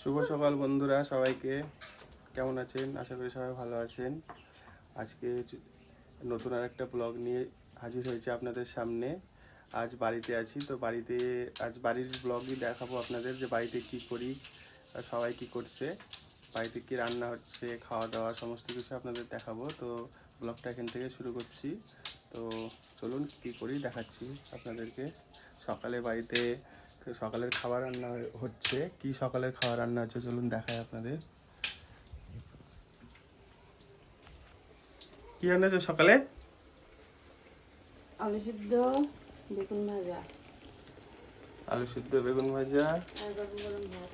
শুভ সকাল বন্ধুরা সবাইকে। কেমন আছেন? আশা করি সবাই ভালো আছেন। আজকে নতুন আর একটা ব্লগ নিয়ে হাজির হয়েছে আপনাদের সামনে। আজ বাড়িতে আছি, তো বাড়িতে আজ বাড়ির ব্লগই দেখাবো আপনাদের যে বাড়িতে কি করি সবাই কি করছে। বাড়িতে কি রান্না হচ্ছে খাওয়া দাওয়া সমস্ত কিছু আপনাদের দেখাবো। তো ব্লগটা এখান থেকে শুরু করছি। তো চলুন কি করি, দেখাচ্ছি আপনাদেরকে। সকালে বাড়িতে সকালের খাবার রান্না হচ্ছে। কি সকালের খাবার রান্না হচ্ছে চলুন দেখাই আপনাদের। কি রান্না হচ্ছে সকালে? আলু সিদ্ধ বেগুন ভাজা। আলু সিদ্ধ বেগুন ভাজা। গরম গরম ভাত।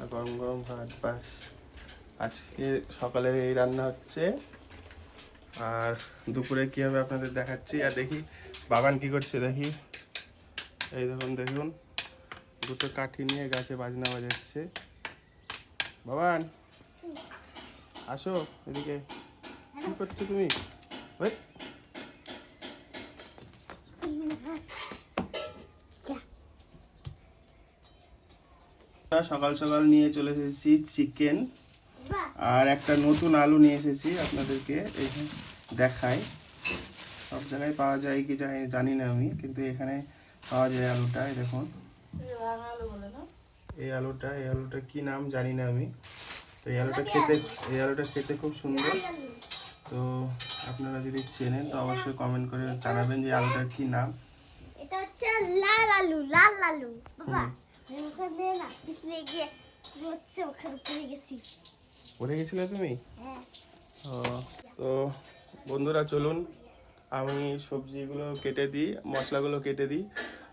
আর গরম গরম ভাত বাস। আজকে সকালে এই রান্না হচ্ছে। আর দুপুরে কি হবে আপনাদের দেখাচ্ছি। আর দেখি বাগান কি করছে দেখি। এই দেখুন দেখুন। দুটো কাঠি নিয়ে গাছে বাজনা বাজাচ্ছে। বাবান আসো এদিকে। কি করছ তুমি? সকাল সকাল নিয়ে চলে এসেছি চিকেন। আর একটা নতুন আলু নিয়ে এসেছি আপনাদেরকে, এই যে দেখাই সব জায়গায় পাওয়া যায় কি জানি না আমি, কিন্তু এখানে পাওয়া যায় আলুটা এই দেখুন। এই আলুটা এই আলুটা কি নাম জানি না আমি। তো এই আলুটা খেতে এই আলুটা খেতে খুব সুন্দর। তো আপনারা যদি চেনেন তো অবশ্যই কমেন্ট করে জানাবেন যে আলুটার কি নাম। এটা হচ্ছে লাল আলু লাল আলু। বাবা হুম। ওখানে না পিছলে গিয়ে হচ্ছে ওখানে পড়ে গেছি। পড়ে গেছিলে তুমি? হ্যাঁ। তো বন্ধুরা চলুন আমি সবজিগুলো কেটে দিই মশলাগুলো কেটে দিই।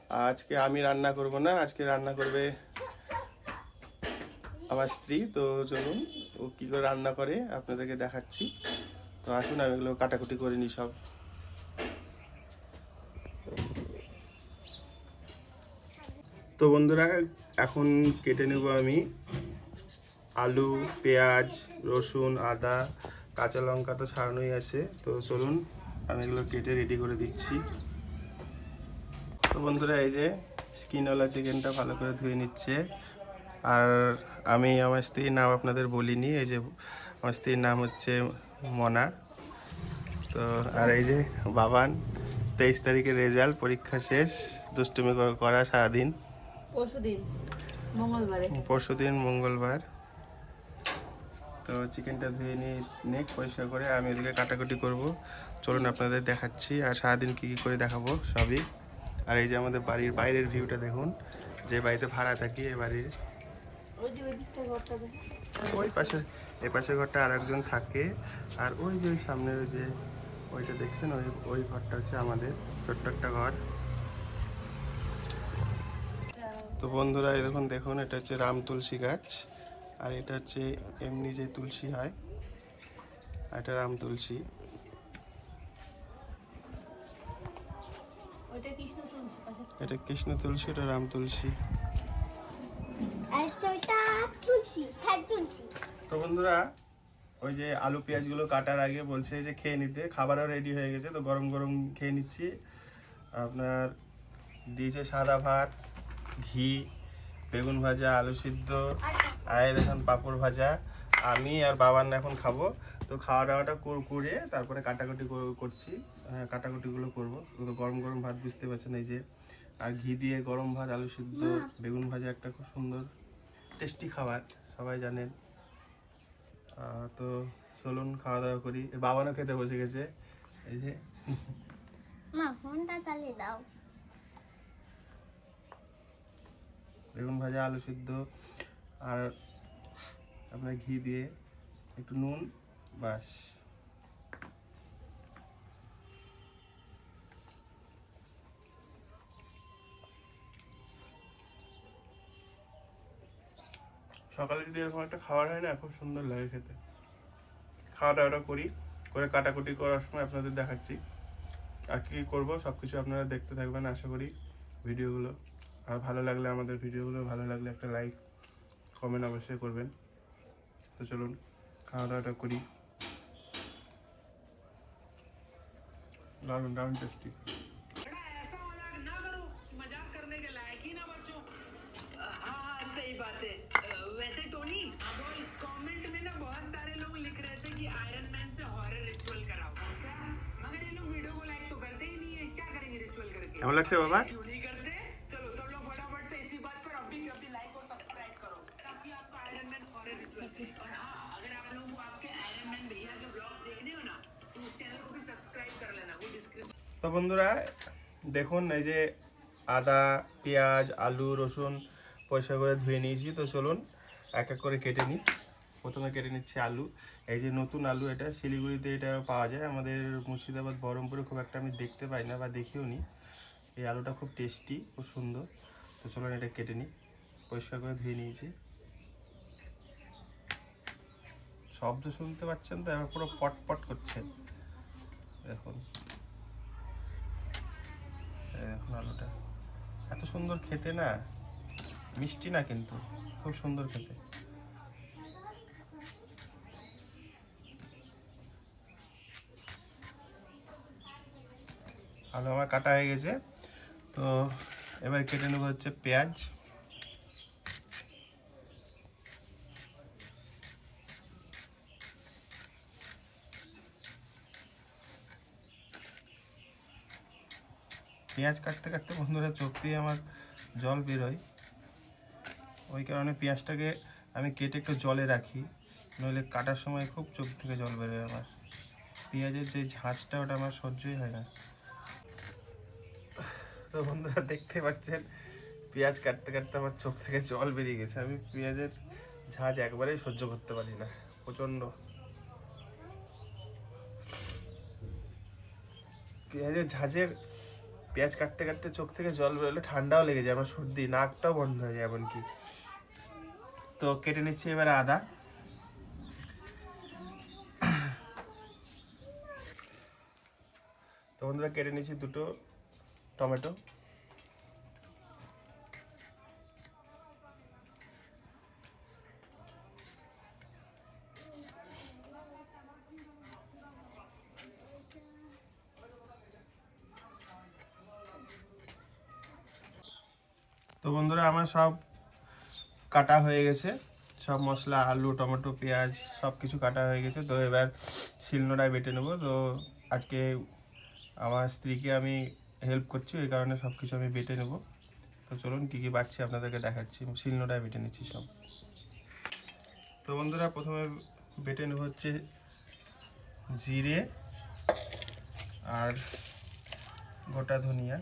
আজকে আমি রান্না করব না, আজকে রান্না করবে আমার স্ত্রী। তো চলুন, ও কী করে রান্না করে আপনাদেরকে দেখাচ্ছি। তো আসুন, আমি এগুলো কাটাকুটি করে নিই সব। তো বন্ধুরা, এখন কেটে নেব আমি আলু, পেঁয়াজ, রসুন, আদা, কাঁচা লঙ্কা তো ছাড়ানোই আছে। তো চলুন, আমি এগুলো কেটে রেডি করে দিচ্ছি। তো বন্ধুরা এই যে স্কিনওয়ালা চিকেনটা ভালো করে ধুয়ে নিচ্ছে। আর আমি আমার স্ত্রীর নাম আপনাদের বলিনি এই যে আমার স্ত্রীর নাম হচ্ছে মনা। তো আর এই যে বাবান তেইশ তারিখের রেজাল্ট পরীক্ষা শেষ দুষ্টুমি করা সারাদিন। পরশু দিন মঙ্গলবার। তো চিকেনটা ধুয়ে নিয়ে নেক পরিষ্কার করে আমি এদিকে কাটাকুটি করব। চলুন আপনাদের দেখাচ্ছি আর সারাদিন কী কী করে দেখাবো সবই। আর এই যে আমাদের বাড়ির বাইরের ভিউটা দেখুন যে বাড়িতে ভাড়া থাকি এই বাড়ির ওই পাশে এই পাশের ঘরটা আর একজন থাকে আর ওই যে ওই সামনের ওই যে ওইটা দেখছেন ওই ওই ঘরটা হচ্ছে আমাদের ছোট্ট একটা ঘর। তো বন্ধুরা এই দেখুন দেখুন এটা হচ্ছে রাম তুলসী গাছ আর এটা হচ্ছে এমনি যে তুলসী হয় আর এটা রাম তুলসী ওইটা কৃষ্ণ তুলসী পাশে এটা কৃষ্ণ তুলসী এটা রাম তুলসী। তো এটা তুলসী তুলসী। তো বন্ধুরা ওই যে আলু পেঁয়াজগুলো কাটার আগে বলছে যে খেয়ে নিতে খাবারও রেডি হয়ে গেছে তো গরম গরম খেয়ে নিচ্ছি। আপনার দিয়েছে সাদা ভাত ঘি বেগুন ভাজা আলু সিদ্ধ আর এই দেখুন পাঁপড় ভাজা। আমি আর বাবান এখন খাব। তো খাওয়া দাওয়াটা কর- তারপরে কাটাকুটি কর- করছি। হ্যাঁ, কাটাকুটিগুলো করব। তো গরম গরম ভাত বুঝতে পারছেন এই যে আর ঘি দিয়ে গরম ভাত আলু সিদ্ধ বেগুন ভাজা একটা খুব সুন্দর টেস্টি খাবার সবাই জানেন তো চলুন খাওয়া দাওয়া করি বাবানও খেতে বসে গেছে। এই যে। মা ফোনটা চালিয়ে দাও। বেগুন ভাজা আলু সিদ্ধ আর আপনার ঘি দিয়ে একটু নুন। বাস। সকালে যদি এরকম একটা খাবার হয় না, খুব সুন্দর লাগে খেতে। খাওয়া দাওয়াটা করি, করে কাটাকুটি করার সময় আপনাদের দেখাচ্ছি। আর কী করব সব কিছু আপনারা দেখতে থাকবেন, আশা করি ভিডিওগুলো। আর ভালো লাগলে আমাদের ভিডিওগুলো, ভালো লাগলে একটা লাইক কমেন্ট অবশ্যই করবেন। তো চলুন খাওয়া দাওয়াটা করি। दारुण दारुण टेस्टी मज़ाक करने के लायक ही ना हाँ सही बात है। वैसे टोनी कमेंट में ना बहुत सारे लोग लिख रहे थे कि आयरन मैन से हॉरर रिचुअल कराओ। अच्छा, मगर ये लोग वीडियो को लाइक तो करते ही नहीं है। क्या करेंगे रिचुअल करके? हम लक्ष्य बाबा लोग से आपको आयरन रिचुअल তো বন্ধুরা, দেখুন এই যে আদা, পেঁয়াজ, আলু, রসুন পয়সা করে ধুয়ে নিয়েছি। তো চলুন, এক এক করে কেটে নিই। প্রথমে কেটে নিচ্ছি আলু। এই যে নতুন আলু, এটা শিলিগুড়িতে এটা পাওয়া যায়। আমাদের মুর্শিদাবাদ, বহরমপুরে খুব একটা আমি দেখতে পাই না বা দেখিও নি। এই আলুটা খুব টেস্টি, খুব সুন্দর। তো চলুন এটা কেটে নিই। পরিষ্কার করে ধুয়ে নিয়েছি। শব্দ শুনতে পাচ্ছেন তো? এবার পুরো পটপট করছে। দেখুন। দেখুন আলুটা। এত সুন্দর খেতে না, মিষ্টি না কিন্তু, খুব সুন্দর খেতে। আলু আমার কাটা হয়ে গেছে, তো এবার কেটে নেব হচ্ছে পেঁয়াজ। পেঁয়াজ কাটতে কাটতে বন্ধুরা চোখ দিয়ে আমার জল বেরোয়। ওই কারণে পেঁয়াজটাকে আমি কেটে একটু জলে রাখি, নইলে কাটার সময় খুব চোখ থেকে জল বেরোয় আমার। পেঁয়াজের যে ঝাঁঝটা ওটা আমার সহ্যই হয় না। তো বন্ধুরা দেখতে পাচ্ছেন, পেঁয়াজ কাটতে কাটতে আমার চোখ থেকে জল বেরিয়ে গেছে। আমি পেঁয়াজের ঝাঁঝ একবারেই সহ্য করতে পারি না, প্রচণ্ড। পেঁয়াজের ঝাঁঝের পেঁয়াজ কাটতে কাটতে চোখ থেকে জল বেরোলে ঠান্ডাও লেগে যায়, আমার সর্দি, নাকটাও বন্ধ হয়ে যায় এমনকি। তো কেটে নিচ্ছি এবার আদা। তো বন্ধুরা, কেটে নিচ্ছি দুটো টমেটো। তো বন্ধুরা, আমার সব কাটা হয়ে গেছে। সব মশলা, আলু, টমেটো, পেঁয়াজ সব কিছু কাটা হয়ে গেছে। তো এবার শিলনোড়ায় বেটে নেব। তো আজকে আমার স্ত্রীকে আমি হেল্প করছি, ওই কারণে সব কিছু আমি বেটে নেব। তো চলুন, কী কী বাড়ছি আপনাদেরকে দেখাচ্ছি। শিলনোড়ায় বেটে নিচ্ছি সব। তো বন্ধুরা, প্রথমে বেটে নেব হচ্ছে জিরে আর গোটা ধনিয়া।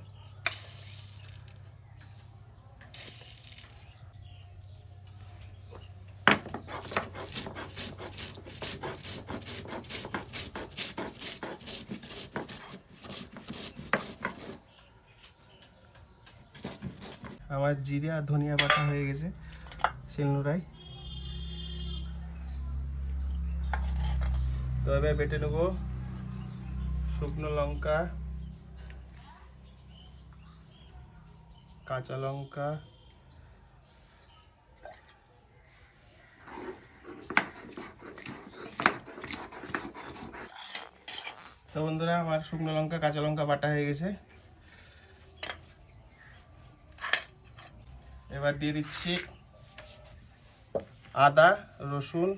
আমার জিরে আর ধনিয়া পাতা হয়ে গেছে, শিলনোড়ায়। তো এবার বেটে নেব শুকনো লঙ্কা, কাঁচা লঙ্কা, তো বন্ধুরা, আমার শুকনো লঙ্কা, কাঁচা লঙ্কা বাটা হয়ে গেছে। এবার দিয়ে দিচ্ছি আদা, রসুন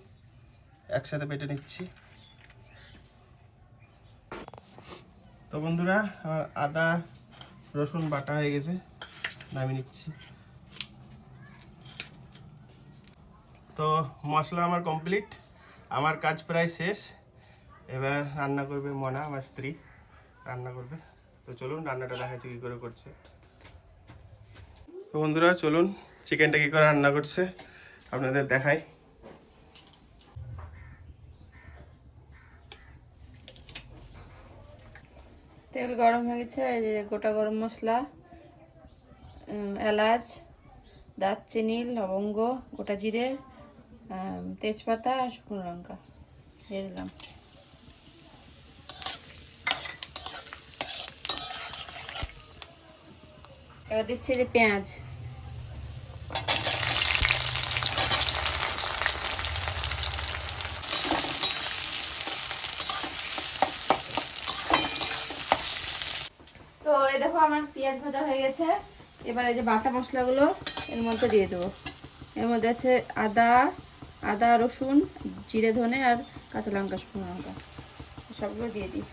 একসাথে বেটে নিচ্ছি। তো বন্ধুরা, আমার আদা, রসুন বাটা হয়ে গেছে, নামিয়ে নিচ্ছি। তো মশলা আমার কমপ্লিট, আমার কাজ প্রায় শেষ। এবার রান্না করবে মনা, আমার স্ত্রী, রান্না করবে। তো চলুন, রান্নাটা দেখাচ্ছি কী করে করছে। তো বন্ধুরা, চলুন চিকেনটা কী করে রান্না করছে আপনাদের দেখাই। তেল গরম হয়ে গেছে গোটা গরম মশলা এলাচ, দারচিনি, লবঙ্গ, গোটা জিরে তেজপাতা আর শুকনো লঙ্কা দিয়ে দিলাম। এবার দিচ্ছি যে পেঁয়াজ। তো এই দেখো আমার পেঁয়াজ ভাজা হয়ে গেছে। এবার যে বাটা মশলাগুলো এর মধ্যে দিয়ে দেবো। এর মধ্যে আছে আদা আদা, রসুন, জিরে, ধনে আর কাঁচা লঙ্কা, শুকনো লঙ্কা। সবগুলো দিয়ে দিই।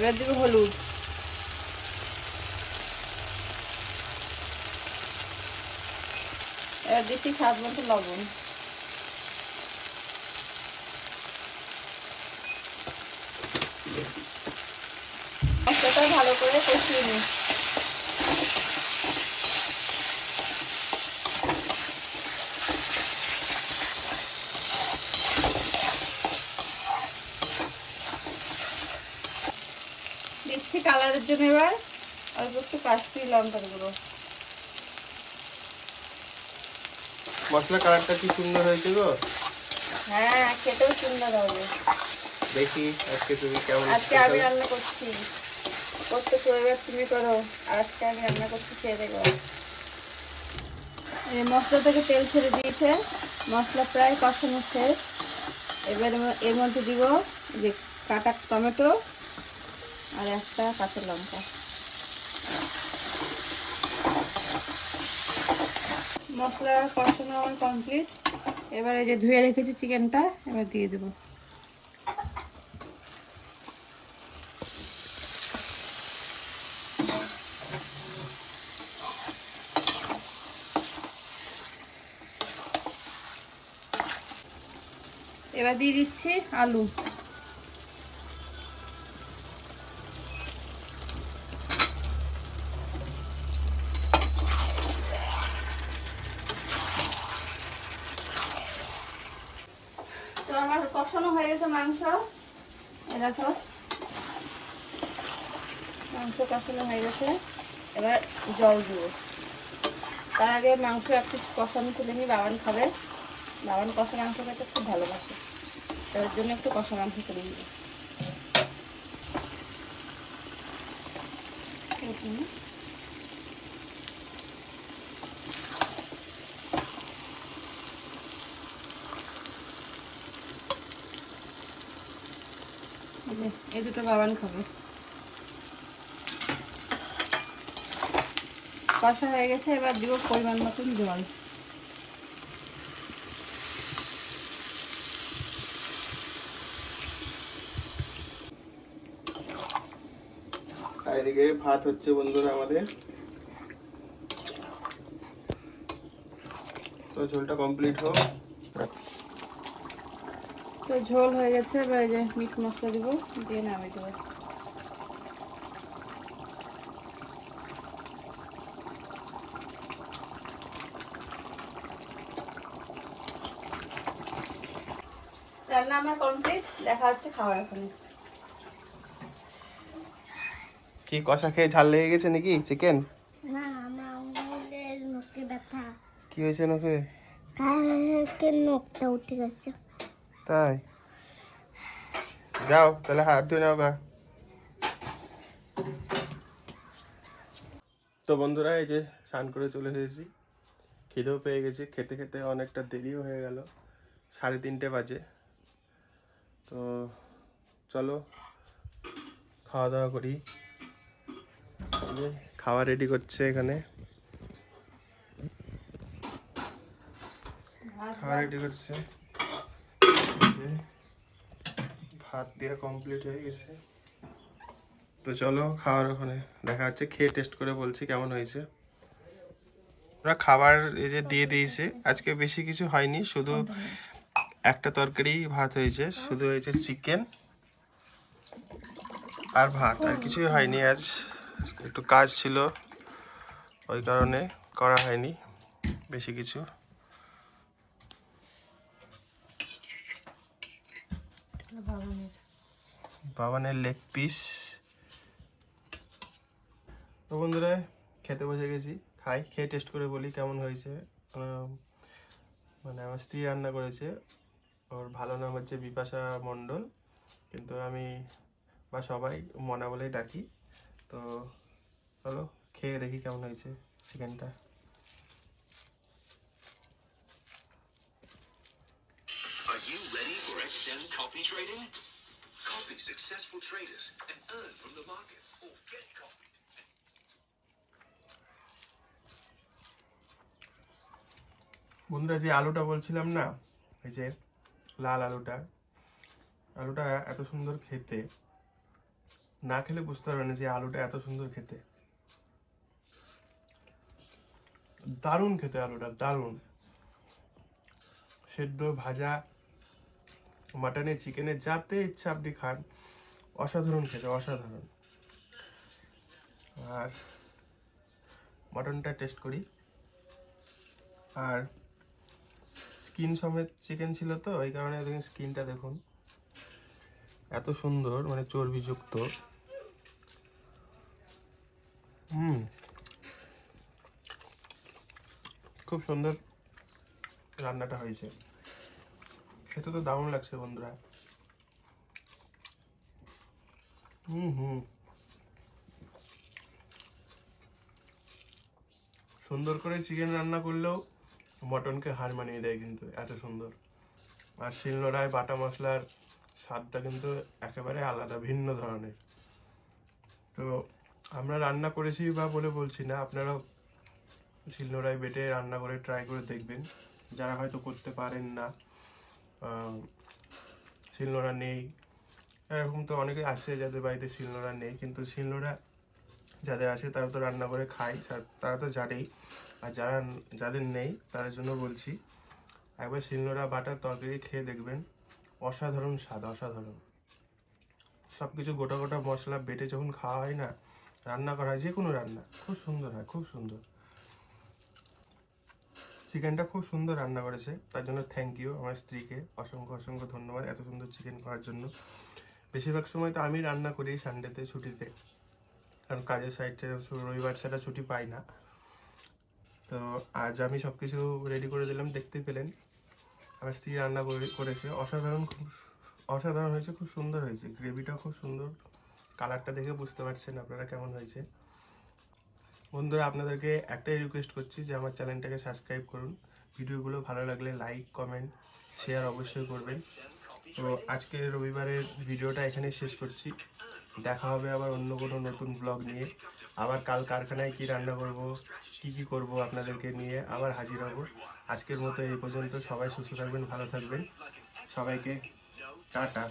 এবার দেবো হলুদ। এবার দিচ্ছি স্বাদ মতো লবণ। ভালো করে কষিয়ে নিই দিচ্ছি কালারের জন্য এবার অল্প একটু কাশ্মীর লঙ্কার গুঁড়ো। মশলা কালারটা কি সুন্দর হয়েছে গো? হ্যাঁ খেতেও সুন্দর হবে। দেখি আজকে তুমি কেমন আজকে আমি রান্না করছি। করতে এবার তুমি করো। আজকে আমি রান্না করছি খেয়ে দেখো। এই মশলা থেকে তেল ছেড়ে দিয়েছে। মশলা প্রায় কষানো শেষ। এবার এর মধ্যে দিব যে কাটা টমেটো। আর একটা কাঁচা লঙ্কা। মশলা কষানো আমার কমপ্লিট এবার এই যে ধুয়ে রেখেছি চিকেনটা এবার দিয়ে দেবো। এবার দিয়ে দিচ্ছি আলু তো আমার কষানো হয়ে গেছে মাংস এ মাংস কষানো হয়ে গেছে। এবার জল দিব তার আগে মাংস একটু কষানো তুলে নিই, বাবান খাবে। বাবান কষা মাংস খেতে খুব ভালোবাসে। তার জন্য একটু কষা মাংস করে দিই এই দুটো বাবান খাবে। কষা হয়ে গেছে, এবার দিব পরিমাণ মতন জল। ভাত হচ্ছে বন্ধুরা আমাদের। তো ঝোলটা কমপ্লিট হোক। তো ঝোল হয়ে গেছে এবার এই যে মিট মশলা দিব দিয়ে নামিয়ে দেবো। রান্না আমার কমপ্লিট দেখা হচ্ছে খাওয়ার এখন কি কষা খেয়ে ঝাল লেগে গেছে নাকি? চিকেন না আমার আঙুলের নখে ব্যথা। কি হয়েছে নাকি কালকে নখটা উঠে গেছে। তাই। যাও, তাহলে হাত ধুয়ে নাও গা। তো বন্ধুরা, এই যে স্নান করে চলে এসেছি। খিদেও পেয়ে গেছে, খেতে খেতে অনেকটা দেরিও হয়ে গেল, সাড়ে তিনটে বাজে। তো চলো, খাওয়া দাওয়া করি। খাওয়া রেডি করছে এখানে। খাওয়া রেডি করছে। যে ভাত দিয়ে কমপ্লিট হয়ে গেছে। তো চলো খাওয়ার ওখানে দেখা হচ্ছে, খেয়ে টেস্ট করে বলছি কেমন হয়েছে। ওরা খাবার এই যে দিয়ে দিয়েছে, আজকে বেশি কিছু হয়নি, শুধু একটা তরকারি ভাত হয়েছে, শুধু হয়েছে চিকেন আর ভাত, আর কিছুই হয়নি আজ। একটু কাজ ছিল, ওই কারণে করা হয়নি বেশি কিছু। বাবানের। লেগ পিস তো বন্ধুরা, খেতে বসে গেছি। খাই, খেয়ে টেস্ট করে বলি কেমন হয়েছে। মানে আমার স্ত্রী রান্না করেছে। ওর ভালো নাম হচ্ছে বিপাশা মণ্ডল। কিন্তু আমি বা সবাই মনা বলেই ডাকি। তো চলো, খেয়ে দেখি কেমন হয়েছে চিকেনটা Send copy trading? Copy successful traders and earn from the markets. Or get copied. বন্ধুরা যে আলুটা বলছিলাম না এই যে লাল আলুটা আলুটা এত সুন্দর খেতে না খেলে বুঝতে পারবে না যে আলুটা এত সুন্দর খেতে দারুণ খেতে আলুটা দারুণ সেদ্ধ ভাজা মাটনে চিকেনে যাতে ইচ্ছা আপনি খান। অসাধারণ খেতে, অসাধারণ। আর মাটনটা টেস্ট করি। আর স্কিন সমেত চিকেন ছিল তো এই কারণে দেখুন স্কিনটা দেখুন। এত সুন্দর মানে চর্বিযুক্ত। হুম। খুব সুন্দর রান্নাটা হয়েছে। খেতে তো দারুণ লাগছে বন্ধুরা। হুম হুম। সুন্দর করে চিকেন রান্না করলেও মটনকে হার মানিয়ে দেয় কিন্তু, এত সুন্দর। আর শিলনোড়ায় বাটা মশলার স্বাদটা কিন্তু একেবারে আলাদা, ভিন্ন ধরনের। তো আমরা রান্না করেছি বা বলে বলছি না, আপনারাও শিলনোড়ায় বেটে রান্না করে ট্রাই করে দেখবেন। যারা হয়তো করতে পারেন না শিলনোড়া নেই। এরকম তো অনেকে আসে যাদের বাড়িতে শিলনোড়া নেই, কিন্তু শিলনোড়া যাদের আছে তারা তো রান্না করে খায় তারা তো জানেই। আর যারা যাদের নেই, তাদের জন্য বলছি, একবার শিলনোড়া বাটার তরকারি খেয়ে দেখবেন, অসাধারণ স্বাদ, অসাধারণ। সব কিছু গোটা গোটা মশলা বেটে যখন খাওয়া হয় না, রান্না করা হয় যে কোনো রান্না, খুব সুন্দর হয়, খুব সুন্দর। চিকেনটা খুব সুন্দর রান্না করেছে। তার জন্য থ্যাংক ইউ আমার স্ত্রীকে। অসংখ্য অসংখ্য ধন্যবাদ এত সুন্দর চিকেন করার জন্য। বেশিরভাগ সময় তো আমি রান্না করি সানডেতে ছুটিতে। কারণ কাজের সাইডে রবিবার ছাড়া ছুটি পাই না। তো আজ আমি সব কিছু রেডি করে দিলাম, দেখতে পেলেন। আমার স্ত্রী রান্না করেছে। অসাধারণ খুব, অসাধারণ হয়েছে, খুব সুন্দর হয়েছে। গ্রেভিটাও খুব সুন্দর। কালারটা দেখে বুঝতে পারছেন আপনারা কেমন হয়েছে। বন্ধুরা, আপনাদেরকে একটাই রিকোয়েস্ট করছি যে আমার চ্যানেলটাকে সাবস্ক্রাইব করুন। ভিডিওগুলো ভালো লাগলে লাইক কমেন্ট শেয়ার অবশ্যই করবেন। তো আজকে রবিবারের ভিডিওটা এখানে শেষ করছি। দেখা হবে আবার অন্য কোনো নতুন ব্লগ নিয়ে। আবার কাল কারখানায় কি রান্না করব, কি কি করব আপনাদেরকে নিয়ে আবার হাজির হব। আজকের মতো এই পর্যন্ত। সবাই সুস্থ থাকবেন, ভালো থাকবেন। সবাইকে টাটা।